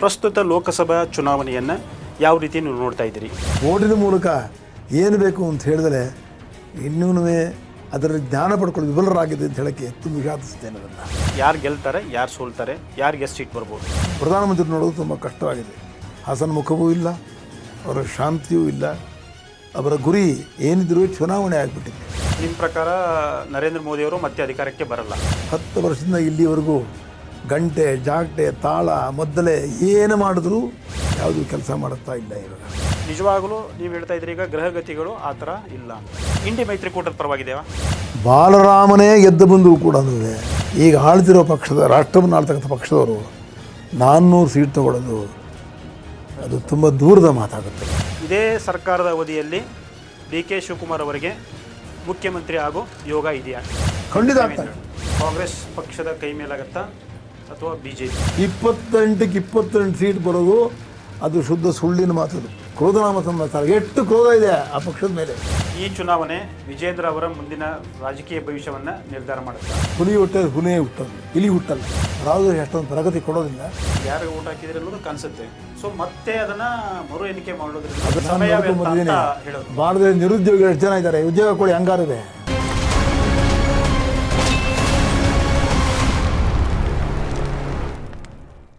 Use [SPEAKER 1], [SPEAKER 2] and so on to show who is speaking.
[SPEAKER 1] ಪ್ರಸ್ತುತ ಲೋಕಸಭಾ ಚುನಾವಣೆಯನ್ನು ಯಾವ ರೀತಿ ನೀವು ನೋಡ್ತಾ ಇದ್ದೀರಿ?
[SPEAKER 2] ಓಟಿನ ಮೂಲಕ ಏನು ಬೇಕು ಅಂತ ಹೇಳಿದ್ರೆ ಇನ್ನೂ ಅದರ ಜ್ಞಾನ ಪಡ್ಕೊಂಡು ವಿಫಲರಾಗಿದೆ ಅಂತ ಹೇಳಕ್ಕೆ ತುಂಬ ವಿಷಾದಿಸ್ತೇನೆ ಅದನ್ನು.
[SPEAKER 1] ಯಾರು ಗೆಲ್ತಾರೆ ಯಾರು ಸೋಲ್ತಾರೆ ಯಾರಿಗೆ ಎಷ್ಟು ಸೀಟ್ ಬರ್ಬೋದು?
[SPEAKER 2] ಪ್ರಧಾನಮಂತ್ರಿ ನೋಡೋದು ತುಂಬ ಕಷ್ಟವಾಗಿದೆ. ಹಸನ್ಮುಖವೂ ಇಲ್ಲ ಅವರ ಶಾಂತಿಯೂ ಇಲ್ಲ ಅವರ ಗುರಿ ಏನಿದ್ರೂ ಚುನಾವಣೆ ಆಗಿಬಿಟ್ಟಿದೆ.
[SPEAKER 1] ನಿಮ್ಮ ಪ್ರಕಾರ ನರೇಂದ್ರ ಮೋದಿಯವರು ಮತ್ತೆ ಅಧಿಕಾರಕ್ಕೆ ಬರಲ್ಲ?
[SPEAKER 2] ಹತ್ತು ವರ್ಷದಿಂದ ಇಲ್ಲಿವರೆಗೂ ಗಂಟೆ ಜಾಗಟೆ ತಾಳ ಮೊದಲೇ ಏನು ಮಾಡಿದ್ರು ಯಾವುದೂ ಕೆಲಸ ಮಾಡುತ್ತಾ ಇಲ್ಲ ಇವಾಗ
[SPEAKER 1] ನಿಜವಾಗಲೂ ನೀವು ಹೇಳ್ತಾ ಇದ್ರಿ ಈಗ ಗ್ರಹಗತಿಗಳು ಆ ಥರ ಇಲ್ಲ. ಇಂಡಿ ಮೈತ್ರಿಕೂಟದ ಪರವಾಗಿದೆಯಾ?
[SPEAKER 2] ಬಾಲರಾಮನೇ ಗೆದ್ದು ಬಂದರೂ ಕೂಡ ಅಂದರೆ ಈಗ ಆಳ್ತಿರೋ ಪಕ್ಷದ ರಾಷ್ಟ್ರವನ್ನು ಆಳ್ತಕ್ಕಂಥ ಪಕ್ಷದವರು ನಾನ್ನೂರು ಸೀಟ್ ತಗೊಳ್ಳೋದು ಅದು ತುಂಬ ದೂರದ ಮಾತಾಗುತ್ತೆ.
[SPEAKER 1] ಇದೇ ಸರ್ಕಾರದ ಅವಧಿಯಲ್ಲಿ ಡಿ ಕೆ ಶಿವಕುಮಾರ್ ಅವರಿಗೆ ಮುಖ್ಯಮಂತ್ರಿ ಆಗೋ ಯೋಗ ಇದೆಯಾ?
[SPEAKER 2] ಖಂಡಿತ
[SPEAKER 1] ಕಾಂಗ್ರೆಸ್ ಪಕ್ಷದ ಕೈ ಮೇಲಾಗತ್ತಾ? ಅಥವಾ ಬಿ ಜೆ ಪಿ
[SPEAKER 2] ಇಪ್ಪತ್ತೆಂಟಕ್ಕೆ ಇಪ್ಪತ್ತೆಂಟು ಸೀಟ್ ಬರೋದು ಅದು ಶುದ್ಧ ಸುಳ್ಳಿನ ಮಾತದು ಕ್ರೋಧನಾಮ ಸಂಬಂಧ ಎಷ್ಟು ಕ್ರೋಧ ಇದೆ ಆ ಪಕ್ಷದ ಮೇಲೆ?
[SPEAKER 1] ಈ ಚುನಾವಣೆ ವಿಜೇಂದ್ರ ಅವರ ಮುಂದಿನ ರಾಜಕೀಯ ಭವಿಷ್ಯವನ್ನು ನಿರ್ಧಾರ ಮಾಡುತ್ತೆ?
[SPEAKER 2] ಹುಲಿ ಹುಟ್ಟದ ಹುನೇ ಹುಟ್ಟಲ್ಲ ಇಲಿ ಹುಟ್ಟಲ್ಲ. ರಾಜರು ಎಷ್ಟೊಂದು ಪ್ರಗತಿ ಕೊಡೋದಿಲ್ಲ.
[SPEAKER 1] ಯಾರಿಗೆ ಊಟ ಹಾಕಿದ್ರೆ ಅನ್ನೋದು ಕಾಣಿಸುತ್ತೆ. ಸೊ ಮತ್ತೆ ಅದನ್ನ ಮರು ಎಣಿಕೆ ಮಾಡೋದ್ರಿಂದ
[SPEAKER 2] ಭಾರತದಲ್ಲಿ ನಿರುದ್ಯೋಗಿಗಳು ಎಷ್ಟು ಜನ ಇದ್ದಾರೆ? ಉದ್ಯೋಗ ಕೊಡಿ ಹಂಗಾರಿದೆ